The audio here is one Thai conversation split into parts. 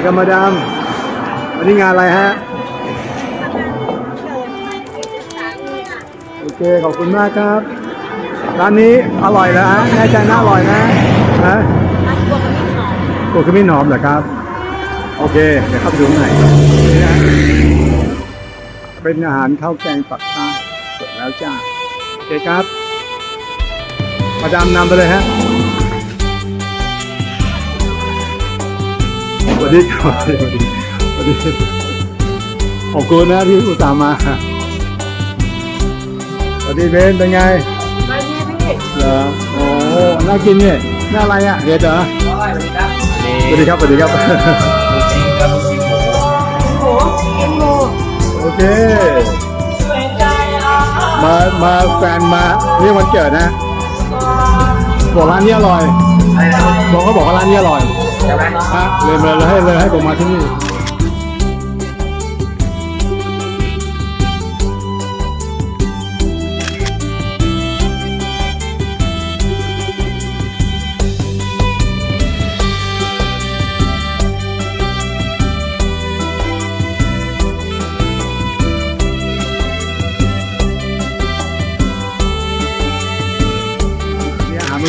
นี่ครับมาดามวันนี้งานอะไรฮะ โอเค ขอบคุณมากครับ ร้านนี้อร่อยแล้วฮะแน่ใจน่าอร่อยนะฮะกัวขมิ้นหอมเหรอครับ โอเค เดี๋ยวเข้าไปดูข้างในนี่นะเป็นอาหารข้าวแกงปักใต้เสร็จแล้วจ้าโอเคครับ มาดามนำไปเลยฮะ วัสดีครับสวัสดีสวัสดีสวัสดีขอบคุณนะที่อุตส่าห์มาสวัสดีเบนเป็นไงมาดีพี่เหรอโอ้โหน่ากินเนี่ยน่าอะไรอะเห็ดเหรอสวัสดีครับสวัสดีครับสวัสดีครับจริงครับจริงโอ้โหกินโมโอเคสวยใจอะมามาแฟนมาเรียกวันเกิดนะบอกร้านนี้อร่อยอะไรนะบอกเขาบอกว่าร้านนี้อร่อย ใช่ไหมฮะเลยเลยเลยให้เลยให้ผมมาที่นี่นี่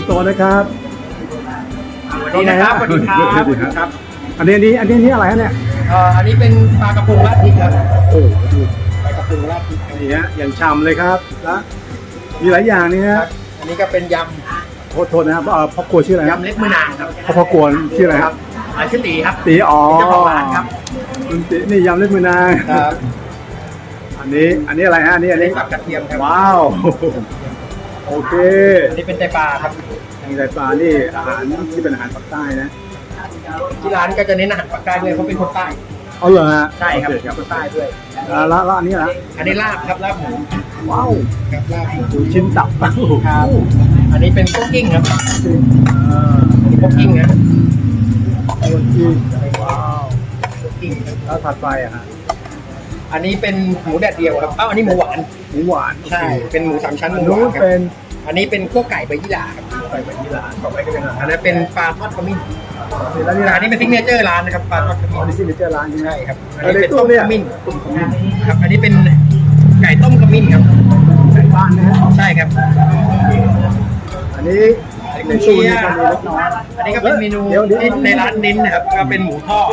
อโต๊ะนะครับ สวัสดีนะครับสวัสดีครับสวัสดีครับ อันนี้อันนี้อันนี้อันนี้อะไรฮะเนี่ยเอ่ออันนี้เป็นปลากระพงราดพริกครับโอ้โหดูปลากระพงราดพริกนี่ฮะอย่างฉ่ำเลยครับแล้วมีหลายอย่างนี่คฮะรับอันนี้ก็เป็นยโทษโทษนะครับเอ่อพ่อครัวชื่ออะไรำครับยำเล็กมือนางครับพ่อพ่อครัวชื่ออะไรครับอาชื่อตีครับตีอ๋อเจ้าของร้านครับคุณตีนี่ยำเล็กมือนางครับอันนี้อันนี้อะไรฮะอันนี้อัอันนนี้นี้ตับกระเทียมครับว้าวโอเคอันนี้เป็นไตปลาครับ ทางไตปลานี่อาหารที่เป็นอาหารภาคใต้นะที่ร้านก็จะเน้นอาหารปากใต้ด้วยเขาเป็นคนใต้เอาเหรอฮะใช่ครับโอเคนใต้ด้วยแล้วแล้วแล้วอันนี้ล่ะอันนี้ลาบครับลาบหมูว้าวครับลาบหมูดูชิ้นตับครับอันนี้เป็นคุกกิ้งครับอ่าอันนี้คุกกิ้งนะโรตีว้าวคุกกิ้งครับแล้วถัดไปอะฮะอันนี้เป็นหมูแดดเดียวครับเอ้าอันนี้หมูหวานหมูหวานใช่เป็นหมูสามชั้นหอันมูหนู้วานนครับเป็น อันนี้เป็นขั้วไก่ใบยี่หร่าครับไก่แบบนี้ร้านต่อไปก็เป็นอาหารอันนั้นเป็นปลาทอดขมิ้นแล้วนี่ร้าอันนนี้เป็นซิกเนเจอร์ร้านนะครับปลาทอดขอ๋อมิ้นนี่ซิกเนเจอร์ร้านใช่ไหม ใช่ครับอันเออนี้ในเป็นตู้ต้มเนี่ยขมิ้นครับ อันนี้เป็นไก่ต้มขมิ้นครับไก่บ้านนะฮะใช่ครับ อันนี้ในตู้นี้ก็มีเล็กน้อย อันนี้ก็เป็นเมนูดี๋ยวดี๋ยว ที่ในร้านเน้นนะครับก็เป็นหมูทอด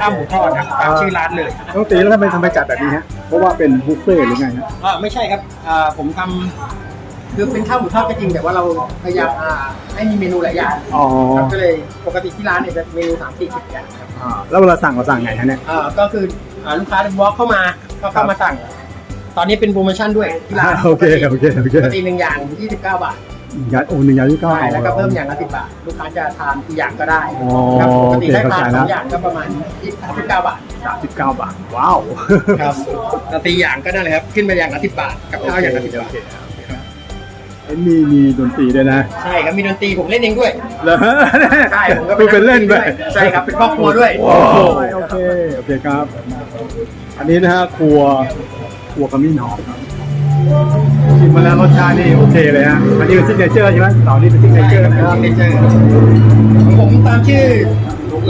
ข้าวหมูทอดครับตามชื่อร้านเลยต้องตีแล้วทำไมทำไมจัดแบบนี้ฮะ เพราะว่าเป็นบุฟเฟ่ต์หรือไงฮะ อ่าไม่ใช่ครับอ่าผมทำ คือเป็นข้าวหมูทอดก็จริงแต่ว่าเราพยายามอ่าให้มีเมนูหลายอย่างอ๋อครับก็เลยปกติที่ร้านเนี่ยจะเมนูสามสี่สิบอย่างครับอ่าแล้วเวลาสั่งเราสั่งไงฮะเนี่ย อ่าก็คืออ่าลูกค้าบล็อกเข้ามาก็เข้ามาสั่ง ตอนนี้เป็นโปรโมชั่นด้วยที่ร้านโอเคโอเคโอเค ปกติหนึ่งอย่าง29บาทยัดโอ้หนึ่งยาที่เก้า ใช่แล้วก็เพิ่มอย่างละ10บาท ลูกค้าจะทานกี่อย่างก็ได้อ๋อครับปกติถ้าโอเคทานเข้าใจสแล้อวงอย่างก็ประมาณ39บาทสามสิบเก้าบาท ว้าว ครับแต่ตีอย่างก็นั่นเลยครับขึ้นไปอย่างละ10บาทกับข้าวอย่างละ10บาทเห็ นมีมีดนตรีด้วยนะใช่ครับมีดนตรีผมเล่นเองด้วย เหรอใช่ผมก็คือเป็นเล่นไปด้วยใช่ครับเป็นครอบครัวด้วย โอ้โอเคโอเคครับ อันนี้นะฮะครัวครัวขมิ้นหอมครับชิมมาแล้วรสชาตินี่โอเคเลยฮะอันนี้เป็นซิกเนเจอร์ใช่ไหมเต่านี่เป็นซิกเนเจอร์นะครับซิกเนเจอร์ของผมตามชื่อ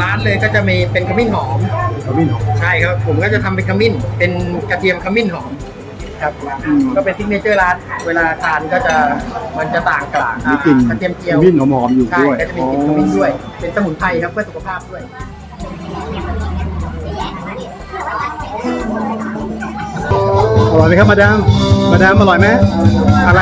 ร้านเลยก็จะมีเป็นขมิ้นหอมขมิ้นหอมใช่ครับ ผมก็จะทำเป็นขมิ้น เป็นกระเทียมขมิ้นหอม ครับอืมก็เป็นซิกเนเจอร์ร้าน เวลาทานก็จะมันจะต่างกับมีกลิ่นกระเทียมเจียวขมิ้นหอมๆอยู่ใช่ด้วยก็จะมีกลิ่นขมิ้นด้วย เป็นสมุนไพรครับเพื่อสุขภาพด้วยอร่อยไหมครับมาดามมาดามอร่อยไหมอะไร